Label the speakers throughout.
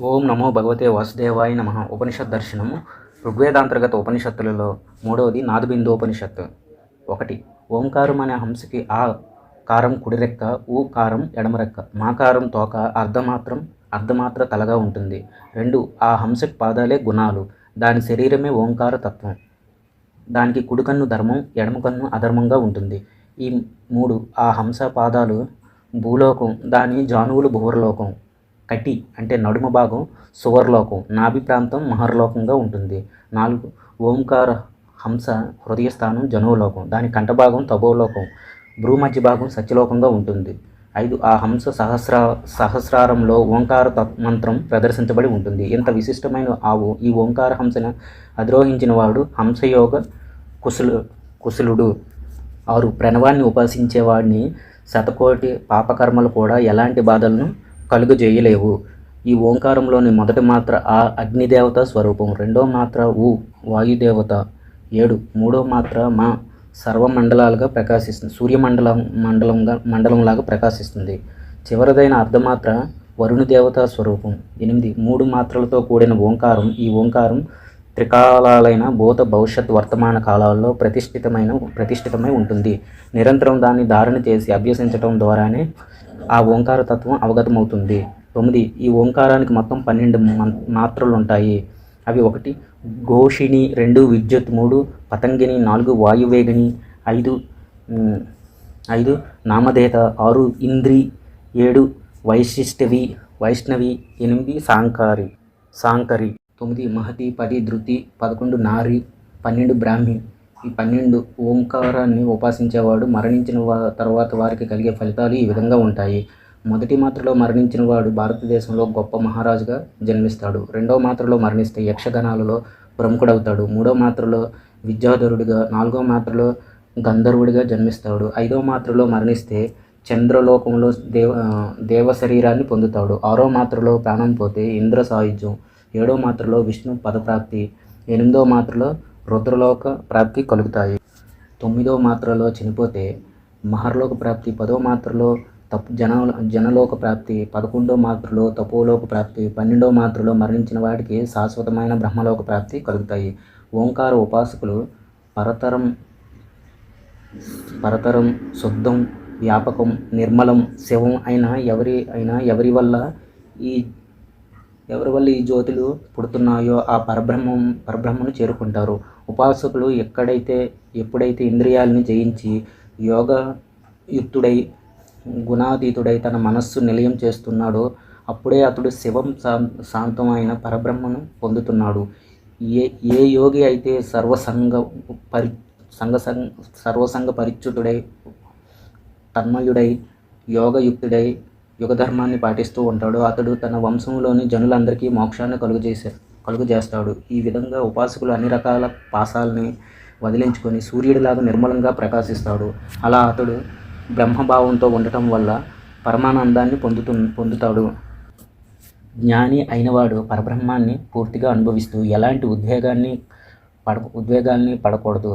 Speaker 1: ఓం నమో భగవతే వాసుదేవాయ నమ. ఉపనిషత్ దర్శనము. ఋగ్వేదాంతర్గత ఉపనిషత్తులలో మూడవది నాదబిందు ఉపనిషత్తు ఒకటి ఓంకారం అనే హంసకి ఆ కారం కుడిరెక్క ఊ కారం ఎడమరెక్క. మాకారం తోక అర్ధమాత్రం అర్ధమాత్ర తలగా ఉంటుంది. రెండు ఆ హంసకి పాదాలే గుణాలు. దాని శరీరమే ఓంకార తత్వం. దానికి కుడికన్ను ధర్మం ఎడమ కన్ను అధర్మంగా ఉంటుంది. ఈ మూడు ఆ హంస పాదాలు భూలోకం దాని జానువులు భూరలోకం కటి అంటే నడుమ భాగం సువర్లోకం. నాభి ప్రాంతం మహర్లోకంగా ఉంటుంది. నాలుగు ఓంకార హంస హృదయస్థానం జనువులోకం దాని కంఠభాగం తపోలోకం. భ్రూమధ్య భాగం సత్యలోకంగా ఉంటుంది. ఐదు ఆ హంస సహస్ర సహస్రారంలో ఓంకార తత్ మంత్రం ప్రదర్శించబడి ఉంటుంది. ఇంత విశిష్టమైన ఆవు ఈ ఓంకార హంసను అధిరోహించిన వాడు హంసయోగ కుశలు కుశలుడు. ఆరు ప్రణవాన్ని ఉపాసించేవాడిని శతకోటి పాపకర్మలు కూడా ఎలాంటి బాధలను కలుగజేయలేవు. ఈ ఓంకారంలోని మొదటి మాత్ర ఆ అగ్నిదేవత స్వరూపం రెండో మాత్ర ఊ వాయుదేవత ఏడు మూడో మాత్ర మా సర్వమండలాలుగా ప్రకాశిస్తుంది సూర్యమండలం మండలంగా మండలంలాగా ప్రకాశిస్తుంది. చివరిదైన అర్ధమాత్ర వరుణదేవత స్వరూపం ఎనిమిది మూడు మాత్రలతో కూడిన ఓంకారం. ఈ ఓంకారం త్రికాలాలైన భూత భవిష్యత్ వర్తమాన కాలాల్లో ప్రతిష్ఠితమైన ప్రతిష్ఠితమై ఉంటుంది. నిరంతరం దాన్ని ధారణ చేసి అభ్యసించడం ద్వారానే ఆ ఓంకార తత్వం అవగతమవుతుంది. తొమ్మిది ఈ ఓంకారానికి మొత్తం పన్నెండు మం- మాత్రలు ఉంటాయి అవి ఒకటి ఘోషిణి రెండు విద్యుత్ మూడు పతంగిని నాలుగు వాయువేగిని ఐదు ఐదు నామదేత ఆరు ఇంద్రి ఏడు వైశిష్టవి వైష్ణవి ఎనిమిది సాంకారి సాంకరి తొమ్మిది మహతి పది ధృతి పదకొండు నారి పన్నెండు బ్రాహ్మి. పన్నెండు ఓంకారాన్ని ఉపాసించేవాడు మరణించిన తర్వాత వారికి కలిగే ఫలితాలు ఈ విధంగా ఉంటాయి. మొదటి మాత్రలో మరణించిన వాడు భారతదేశంలో గొప్ప మహారాజుగా జన్మిస్తాడు. రెండో మాత్రలో మరణిస్తే యక్షగణాలలో ప్రముఖుడవుతాడు. మూడో మాత్రలో విద్యాధరుడిగా నాలుగో మాత్రలో గంధర్వుడిగా జన్మిస్తాడు. ఐదో మాత్రలో మరణిస్తే చంద్రలోకంలో దేవ దేవ శరీరాన్ని పొందుతాడు. ఆరో మాత్రలో ప్రాణం పోతే ఇంద్ర సాయుధ్యం ఏడో మాత్రలో విష్ణు పదప్రాప్తి. ఎనిమిదో మాత్రలో రుద్రలోక ప్రాప్తి కలుగుతాయి. తొమ్మిదో మాత్రలో చనిపోతే మహర్లోక ప్రాప్తి పదో మాత్రలో తప్ జన జనలోక ప్రాప్తి పదకొండో మాత్రలో తపోలోక ప్రాప్తి పన్నెండో మాత్రలో మరణించిన వాడికి శాశ్వతమైన బ్రహ్మలోక ప్రాప్తి కలుగుతాయి. ఓంకార ఉపాసకులు పరతరం పరతరం శుద్ధం వ్యాపకం నిర్మలం శివం అయిన ఎవరి అయినా ఎవరి వల్ల ఈ ఎవరి వల్ల ఈ జ్యోతులు పుడుతున్నాయో ఆ పరబ్రహ్మం పరబ్రహ్మను చేరుకుంటారు. ఉపాసకులు ఎక్కడైతే ఎప్పుడైతే ఇంద్రియాలను జయించి యోగ యుక్తుడై గుణాతీతుడై తన మనస్సు నిలయం చేస్తున్నాడో అప్పుడే అతడు శివం శాంతమైన పరబ్రహ్మను పొందుతున్నాడు. ఏ ఏ యోగి అయితే సర్వసంగ పరి సంగ సర్వసంగ పరిచ్యుతుడై తన్మయుడై యోగయుక్తుడై యుగధర్మాన్ని పాటిస్తూ ఉంటాడో అతడు తన వంశంలోని జనులందరికీ మోక్షాన్ని కలుగజేసే కలుగజేస్తాడు ఈ విధంగా ఉపాసకులు అన్ని రకాల పాసాలని వదిలించుకొని సూర్యుడిలాగా నిర్మలంగా ప్రకాశిస్తాడు. అలా అతడు బ్రహ్మభావంతో ఉండటం వల్ల పరమానందాన్ని పొందుతు పొందుతాడు. జ్ఞాని అయినవాడు పరబ్రహ్మాన్ని పూర్తిగా అనుభవిస్తూ ఎలాంటి ఉద్వేగాన్ని పడ ఉద్వేగాల్ని పడకూడదు.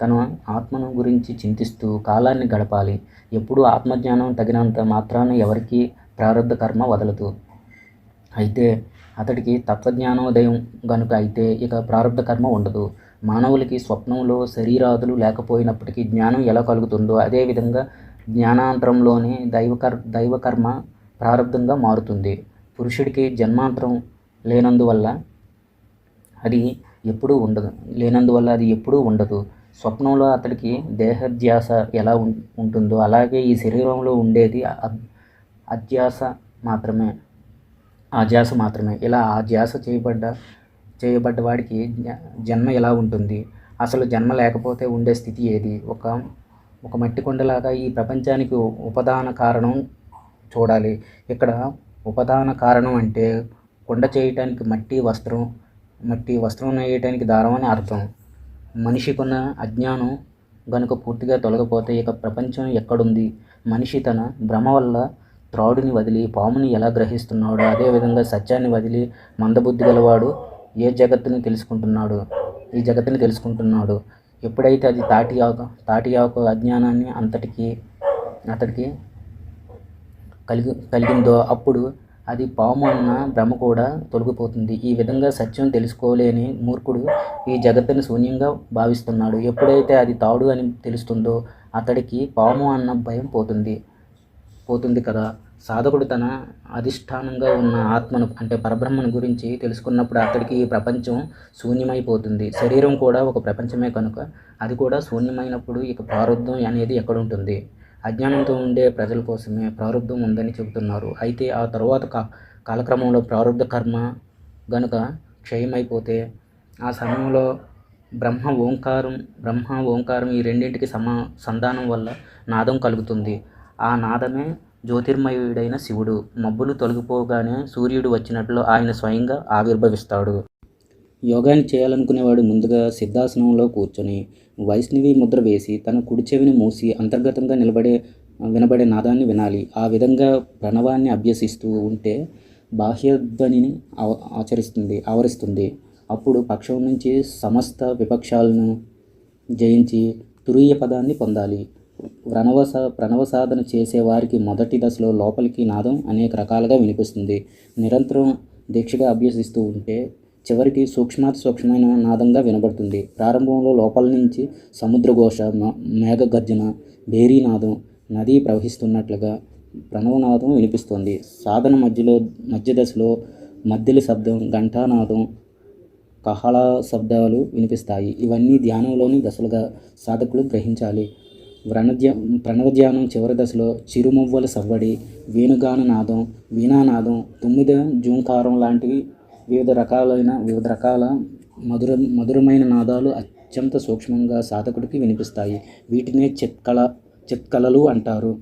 Speaker 1: తన ఆత్మను గురించి చింతిస్తూ కాలాన్ని గడపాలి. ఎప్పుడూ ఆత్మజ్ఞానం తగినంత మాత్రాన ఎవరికీ ప్రారంభ కర్మ వదలదు. అయితే అతడికి తత్వజ్ఞానోదయం గనుక అయితే ఇక ప్రారంభ కర్మ ఉండదు. మానవులకి స్వప్నంలో శరీరాదులు లేకపోయినప్పటికీ జ్ఞానం ఎలా కలుగుతుందో అదేవిధంగా జ్ఞానాంతరంలోనే దైవకర్ దైవకర్మ ప్రారంధంగా మారుతుంది. పురుషుడికి జన్మాంతరం లేనందువల్ల అది ఎప్పుడూ ఉండదు. లేనందువల్ల అది ఎప్పుడూ ఉండదు. స్వప్నంలో అతడికి దేహధ్యాస ఎలా ఉంటుందో అలాగే ఈ శరీరంలో ఉండేది అధ్యాస మాత్రమే. ఆ ధ్యాస మాత్రమే. ఇలా ఆ ధ్యాస చేయబడ్డ చేయబడ్డ వాడికి జన్మ ఎలా ఉంటుంది? అసలు జన్మ లేకపోతే ఉండే స్థితి ఏది? ఒక ఒక మట్టి కొండలాగా ఈ ప్రపంచానికి ఉపదాన కారణం చూడాలి. ఇక్కడ ఉపదాన కారణం అంటే కొండ చేయటానికి మట్టి వస్త్రం మట్టి వస్త్రం నేయటానికి దారం అని అర్థం. మనిషికున్న అజ్ఞానం గనుక పూర్తిగా తొలగిపోతే ఇక ప్రపంచం ఎక్కడుంది? మనిషి తన భ్రమ వల్ల త్రాడుని వదిలి పాముని ఎలా గ్రహిస్తున్నాడో అదేవిధంగా సత్యాన్ని వదిలి మందబుద్ధి గలవాడు ఏ జగత్తుని తెలుసుకుంటున్నాడు? ఈ జగత్తుని తెలుసుకుంటున్నాడు. ఎప్పుడైతే అది తాటి ఆకు తాటి ఆకు అజ్ఞానాన్ని అంతటికి అతడికి కలిగి కలిగిందో అప్పుడు అది పాము అన్న భ్రమ కూడా తొలగిపోతుంది. ఈ విధంగా సత్యం తెలుసుకోలేని మూర్ఖుడు ఈ జగత్తును శూన్యంగా భావిస్తున్నాడు. ఎప్పుడైతే అది తాడు అని తెలుస్తుందో అతడికి పాము అన్న భయం పోతుంది. పోతుంది కదా. సాధకుడు తన అధిష్టానంగా ఉన్న ఆత్మను అంటే పరబ్రహ్మను గురించి తెలుసుకున్నప్పుడు అతడికి ఈ ప్రపంచం శూన్యమైపోతుంది. శరీరం కూడా ఒక ప్రపంచమే కనుక అది కూడా శూన్యమైనప్పుడు ఇక ప్రారంధం అనేది ఎక్కడుంటుంది? అజ్ఞానంతో ఉండే ప్రజల కోసమే ప్రారంధం ఉందని చెబుతున్నారు. అయితే ఆ తర్వాత కా కాలక్రమంలో ప్రారంధ కర్మ గనుక క్షయమైపోతే ఆ సమయంలో బ్రహ్మ ఓంకారం బ్రహ్మ ఓంకారం ఈ రెండింటికి సమా సంధానం వల్ల నాదం కలుగుతుంది. ఆ నాదమే జ్యోతిర్మయుడైన శివుడు. మబ్బులు తొలగిపోగానే సూర్యుడు వచ్చినట్లు ఆయన స్వయంగా ఆవిర్భవిస్తాడు. యోగాన్ని చేయాలనుకునేవాడు ముందుగా సిద్ధాసనంలో కూర్చొని వైష్ణవి ముద్ర వేసి తన కుడి చెవిని మూసి అంతర్గతంగా నిలబడే వినబడే నాదాన్ని వినాలి. ఆ విధంగా ప్రణవాన్ని అభ్యసిస్తూ ఉంటే బాహ్యధ్వనిని ఆచరిస్తుంది ఆవరిస్తుంది. అప్పుడు పక్షం నుంచి సమస్త విపక్షాలను జయించి తురీయ పదాన్ని పొందాలి. ప్రణవ ప్రణవ సాధన చేసే వారికి మొదటి దశలో లోపలికి నాదం అనేక రకాలుగా వినిపిస్తుంది. నిరంతరం దీక్షగా అభ్యసిస్తూ ఉంటే చివరికి సూక్ష్మాతి సూక్ష్మమైన నాదంగా వినబడుతుంది. ప్రారంభంలో లోపల నుంచి సముద్రఘోష మ- మేఘగర్జన భేరీనాదం నది ప్రవహిస్తున్నట్లుగా ప్రణవనాదం వినిపిస్తుంది. సాధన మధ్యలో మధ్య దశలో మధ్యలి శబ్దం ఘంటానాదం కహళ శబ్దాలు వినిపిస్తాయి. ఇవన్నీ ధ్యానంలోని దశలుగా సాధకులు గ్రహించాలి. వ్రణధ్య ప్రణవధ్యానం చివరి దశలో చిరుమువ్వల సవ్వడి వేణుగాననాదం వీణానాదం తొమ్మిది జూంకారం లాంటివి వివిధ రకాలైన వివిధ రకాల మధుర మధురమైన నాదాలు అత్యంత సూక్ష్మంగా సాధకుడికి వినిపిస్తాయి. వీటినే చిత్కళ చిత్కళలు అంటారు.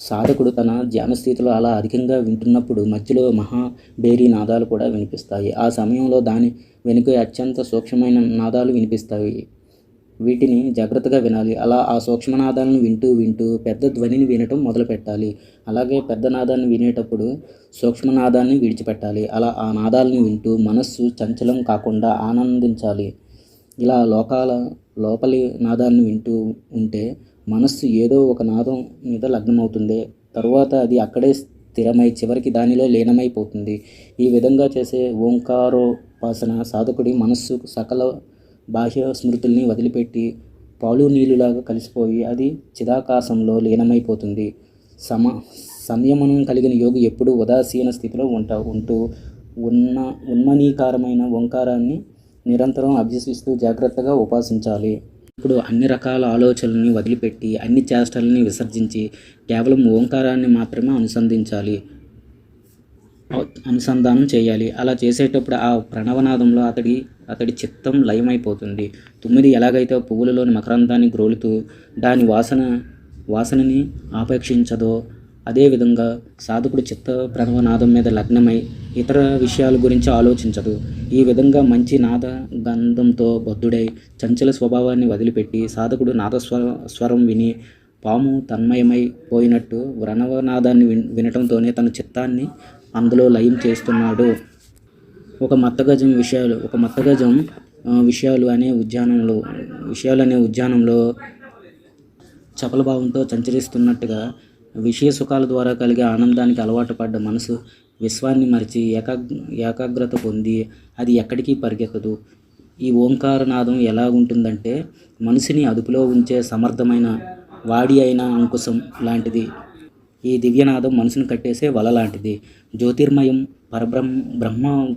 Speaker 1: సాధకుడు తన ధ్యాన స్థితిలో అలా అధికంగా వింటున్నప్పుడు మధ్యలో మహా బేరీ నాదాలు కూడా వినిపిస్తాయి. ఆ సమయంలో దాని వెనుక అత్యంత సూక్ష్మమైన నాదాలు వినిపిస్తాయి. వీటిని జాగ్రత్తగా వినాలి. అలా ఆ సూక్ష్మనాదాలను వింటూ వింటూ పెద్ద ధ్వనిని వినటం మొదలు పెట్టాలి అలాగే పెద్ద నాదాన్ని వినేటప్పుడు సూక్ష్మనాదాన్ని విడిచిపెట్టాలి. అలా ఆ నాదాలను వింటూ మనస్సు చంచలం కాకుండా ఆనందించాలి. ఇలా లోకాల లోపలి నాదాన్ని వింటూ ఉంటే మనస్సు ఏదో ఒక నాదం మీద లగ్నమవుతుంది. తరువాత అది అక్కడే స్థిరమై చివరికి దానిలో లీనమైపోతుంది. ఈ విధంగా చేసే ఓంకారోపాసన సాధకుడి మనస్సు సకల బాహ్య స్మృతుల్ని వదిలిపెట్టి పాలు నీళ్ళులాగా కలిసిపోయి అది చిదాకాశంలో లీనమైపోతుంది. సమ సంయమనం కలిగిన యోగి ఎప్పుడూ ఉదాసీన స్థితిలో ఉంటా ఉంటూ ఉన్న ఉన్మనీకారమైన ఓంకారాన్ని నిరంతరం అభ్యసిస్తూ జాగ్రత్తగా ఉపాసించాలి. ఇప్పుడు అన్ని రకాల ఆలోచనల్ని వదిలిపెట్టి అన్ని చేష్టలని విసర్జించి కేవలం ఓంకారాన్ని మాత్రమే అనుసంధించాలి. అనుసంధానం చేయాలి. అలా చేసేటప్పుడు ఆ ప్రణవనాదంలో అతడి అతడి చిత్తం లయమైపోతుంది. తొమ్మిది ఎలాగైతే పువ్వులలోని మకరందాన్ని గ్రోలుతూ దాని వాసన వాసనని ఆపేక్షించదో అదేవిధంగా సాధకుడు చిత్త ప్రణవనాదం మీద లగ్నమై ఇతర విషయాల గురించి ఆలోచించదు. ఈ విధంగా మంచి నాద గంధంతో బద్ధుడై చంచల స్వభావాన్ని వదిలిపెట్టి సాధకుడు నాదస్వర స్వరం విని పాము తన్మయమై పోయినట్టు వ్రణవనాదాన్ని విన్ వినటంతోనే తన చిత్తాన్ని అందులో లయం చేస్తున్నాడు. ఒక మత్తగజం విషయాలు ఒక మత్తగజం విషయాలు అనే ఉద్యానంలో విషయాలు అనే ఉద్యానంలో చపల భావంతో సంచరిస్తున్నట్టుగా విషయ సుఖాల ద్వారా కలిగే ఆనందానికి అలవాటు పడ్డ మనసు విశ్వాన్ని మరిచి ఏకా ఏకాగ్రత పొంది అది ఎక్కడికి పరిగెత్తదు. ఈ ఓంకారనాదం ఎలా ఉంటుందంటే మనిషిని అదుపులో ఉంచే సమర్థమైన వాడి అయిన అంకుశం లాంటిది. ఈ దివ్యనాదం మనసును కట్టేసే వల లాంటిది. జ్యోతిర్మయం పరబ్రహ్మ బ్రహ్మ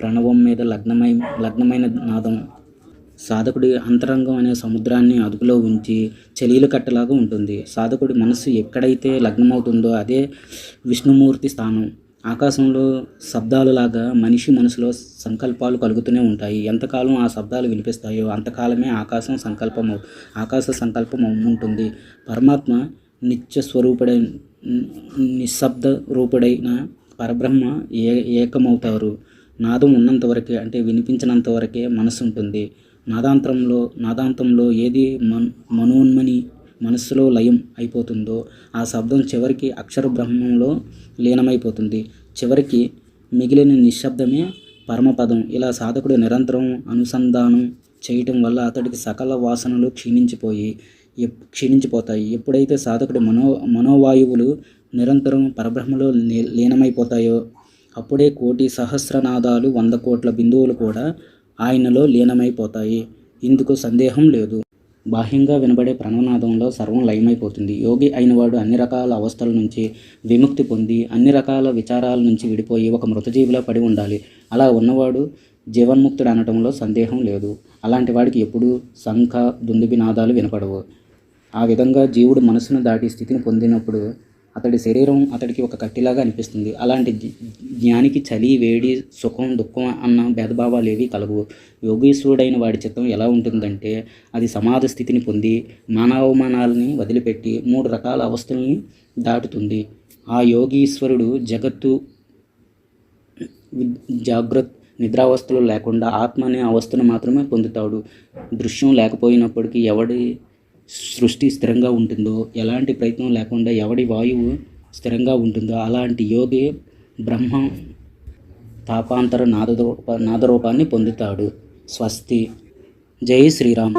Speaker 1: ప్రణవం మీద లగ్నమై లగ్నమైన నాదం. సాధకుడి అంతరంగం అనే సముద్రాన్ని అదుపులో ఉంచి చలీల కట్టలాగా ఉంటుంది. సాధకుడి మనస్సు ఎక్కడైతే లగ్నమవుతుందో అదే విష్ణుమూర్తి స్థానం. ఆకాశంలో శబ్దాలలాగా మనిషి మనసులో సంకల్పాలు కలుగుతూనే ఉంటాయి. ఎంతకాలం ఆ శబ్దాలు వినిపిస్తాయో అంతకాలమే ఆకాశం సంకల్పం అవు- ఆకాశ సంకల్పం ఉంటుంది. పరమాత్మ నిత్య స్వరూపుడై నిశ్శబ్ద రూపుడైన పరబ్రహ్మ ఏ ఏకమవుతారు. నాదం ఉన్నంత వరకే అంటే వినిపించినంత వరకే మనసు ఉంటుంది నాదాంతరంలో నాదాంతంలో ఏది మన్ మనోన్మని మనస్సులో లయం అయిపోతుందో ఆ శబ్దం చివరికి అక్షర బ్రహ్మంలో లీనమైపోతుంది. చివరికి మిగిలిన నిశ్శబ్దమే పరమపదం. ఇలా సాధకుడు నిరంతరం అనుసంధానం చేయటం వల్ల అతడికి సకల వాసనలు క్షీణించిపోయి క్షీణించిపోతాయి. ఎప్పుడైతే సాధకుడి మనో మనోవాయువులు నిరంతరం పరబ్రహ్మలో లీ- లీనమైపోతాయో అప్పుడే కోటి సహస్రనాదాలు వంద కోట్ల బిందువులు కూడా ఆయనలో లీనమైపోతాయి. ఇందుకు సందేహం లేదు. బాహ్యంగా వినబడే ప్రణవనాదంలో సర్వం లయమైపోతుంది. యోగి అయినవాడు అన్ని రకాల అవస్థల నుంచి విముక్తి పొంది అన్ని రకాల విచారాల నుంచి విడిపోయి ఒక మృతజీవిలా పడి ఉండాలి. అలా ఉన్నవాడు జీవన్ముక్తుడు అనటంలో సందేహం లేదు. అలాంటి వాడికి ఎప్పుడూ శంఖ దుందుబి నాదాలు వినపడవు. ఆ విధంగా జీవుడు మనసును దాటి స్థితిని పొందినప్పుడు అతడి శరీరం అతడికి ఒక కట్టిలాగా అనిపిస్తుంది. అలాంటి జ్ఞానికి చలి వేడి సుఖం దుఃఖం అన్న భేదభావాలు ఏవి కలవు. యోగీశ్వరుడైన వాడి చిత్తం ఎలా ఉంటుందంటే అది సమాధి స్థితిని పొంది మానవమానాలని వదిలిపెట్టి మూడు రకాల అవస్థల్ని దాటుతుంది. ఆ యోగీశ్వరుడు జగత్తు జాగ్రత్త నిద్రావస్థలు లేకుండా ఆత్మ అనే అవస్థను మాత్రమే పొందుతాడు. దృశ్యం లేకపోయినప్పటికీ ఎవడి సృష్టి స్థిరంగా ఉంటుందో ఎలాంటి ప్రయత్నం లేకుండా ఎవడి వాయువు స్థిరంగా ఉంటుందో అలాంటి యోగి బ్రహ్మ తాపాంతర నాదరూప నాదరూపాన్ని పొందుతాడు. స్వస్తి. జై శ్రీరామ్.